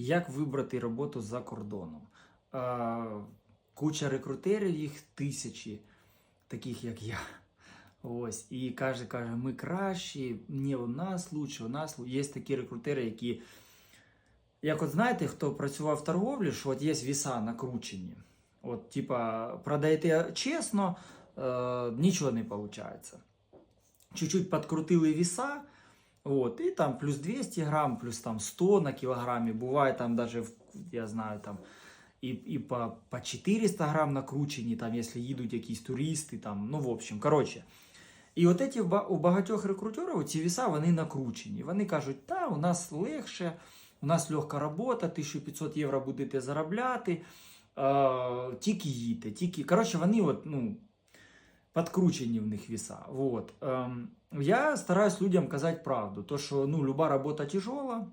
Як вибрати роботу за кордоном? Куча рекрутерів, їх тисячі, таких як я. Ось, і каже, каже, ми кращі, ні, у нас лучше, у нас. Є такі рекрутери, які. Як от знаєте, хто працював в торговлі, що от є віса накручені. От, типа, продаєте чесно, е, нічого не виходить. Чуть-чуть подкрутили віса, от, і там плюс 200 грам, плюс там 100 на кілограмі. Буває там даже, я знаю, там і, і по, по 400 грам накручені, там, якщо їдуть якісь туристи, там, ну, в общем, коротше. І от эти, у багатьох рекрутерів ці віса вони накручені. Вони кажуть, та, у нас легше, у нас легка робота, 1500 євро будете заробляти, е, тільки їдьте, тільки. Коротше, вони от, ну, подкручені в них веса. Вот. Ем, я стараюсь людям казати правду. То, що ну, люба робота тяжела,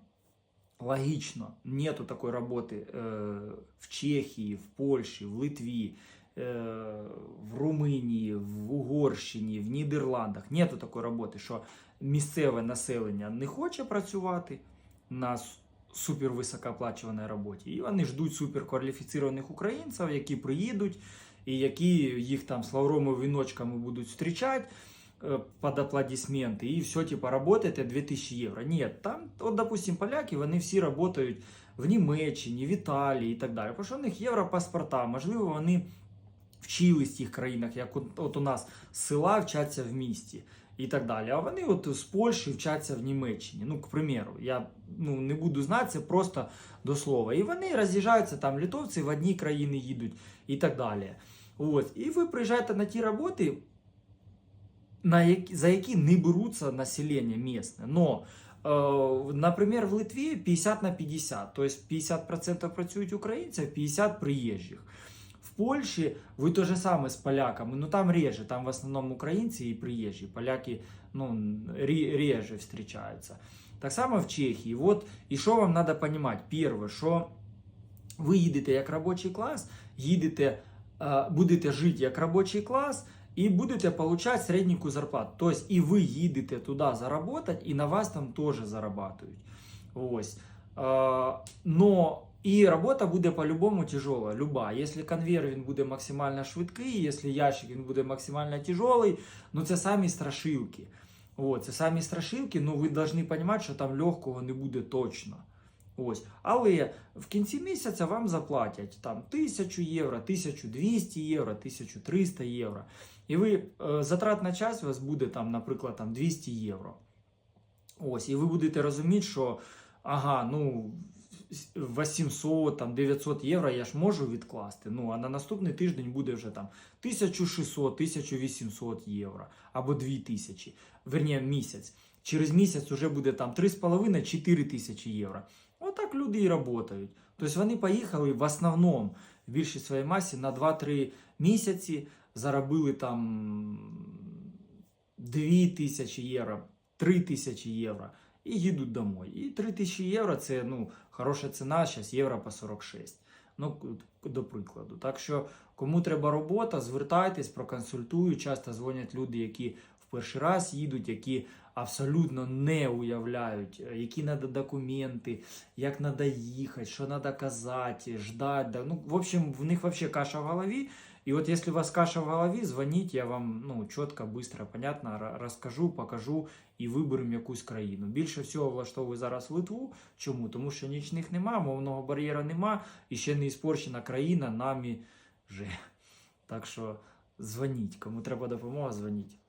логично, нету такой работы э, в Чехии, в Польше, в Литві, э, в Румунії, в Угорщині, в Нідерландах. Нету такої роботи, що місцеве населення не хоче працювати на с- супервисокооплачуваній роботі. І вони ждуть суперкваліфіцірованих українців, які приїдуть, і які їх там з лавровими віночками будуть зустрічати э, под аплодисменты, и все, типа, работаєте 2000 євро. Ні, там, от, допустим, поляки, вони всі працюють в Німеччині, в Італії і так далі. Тому що у них європаспорта, можливо, вони вчились в тих країнах, як от, от у нас села вчаться в місті і так далі. А вони от з Польщі вчаться в Німеччині. Ну, к примеру, я ну, не буду знати, це просто до слова. І вони роз'їжджаються там, літовці в одні країни їдуть і так далі. От. І ви приїжджаєте на ті роботи, на які, за які не беруться населення місне. Но, е, наприклад, в Литві 50 на 50, тобто 50% працюють українці, а 50 приїжджих. В Польщі ви те же саме з поляками, ну там реже, там в основному українці і приїжджі. Поляки ну, реже зустрічаються. Так само в Чехії. Вот, і що вам треба розуміти? Перше, що ви їдете як робочий клас, їдете, е, будете жити як робочий клас, і будете получать середненькую зарплату. Тобто і ви їдете туди заработать, і на вас там теж зарабатують. Ось. Е, но і робота буде по-любому тяжела, люба. Якщо конвейер він буде максимально швидкий, якщо ящик він буде максимально тяжелий, ну це самі страшилки. О, це самі страшилки, ну ви повинні розуміти, що там легкого не буде точно. Ось. Але в кінці місяця вам заплатять там 1000 євро, 1200 євро, 1300 євро. І ви затрат на час у вас буде там, наприклад, там 200 євро. Ось, і ви будете розуміти, що ага, ну 800, там 900 євро я ж можу відкласти. Ну, а на наступний тиждень буде вже там 1600, 1800 євро або 2000, верні, місяць. Через місяць вже буде там 3,5-4 тисячі євро. Отак люди і працюють. Тобто вони поїхали в основному в більшій своїй масі на 2-3 місяці, заробили там 2 тисячі євро, 3 тисячі євро і їдуть домой. І 3 тисячі євро це ну, хороша ціна, зараз євро по 46. Ну, до прикладу. Так що, кому треба робота, звертайтесь, проконсультую. Часто дзвонять люди, які в перший раз їдуть, які абсолютно не уявляють, е, які треба документи, як треба їхати, що треба казати, ждати. Ну, в общем, в них вообще каша в голові. І от якщо у вас каша в голові, звоните, я вам ну, чітко, швидко, понятно розкажу, покажу і виберемо якусь країну. Більше всього влаштовую зараз Литву. Чому? Тому що нічних нема, мовного бар'єра нема, і ще не іспорчена країна нами вже. Так що дзвоніть, кому треба допомога, дзвоніть.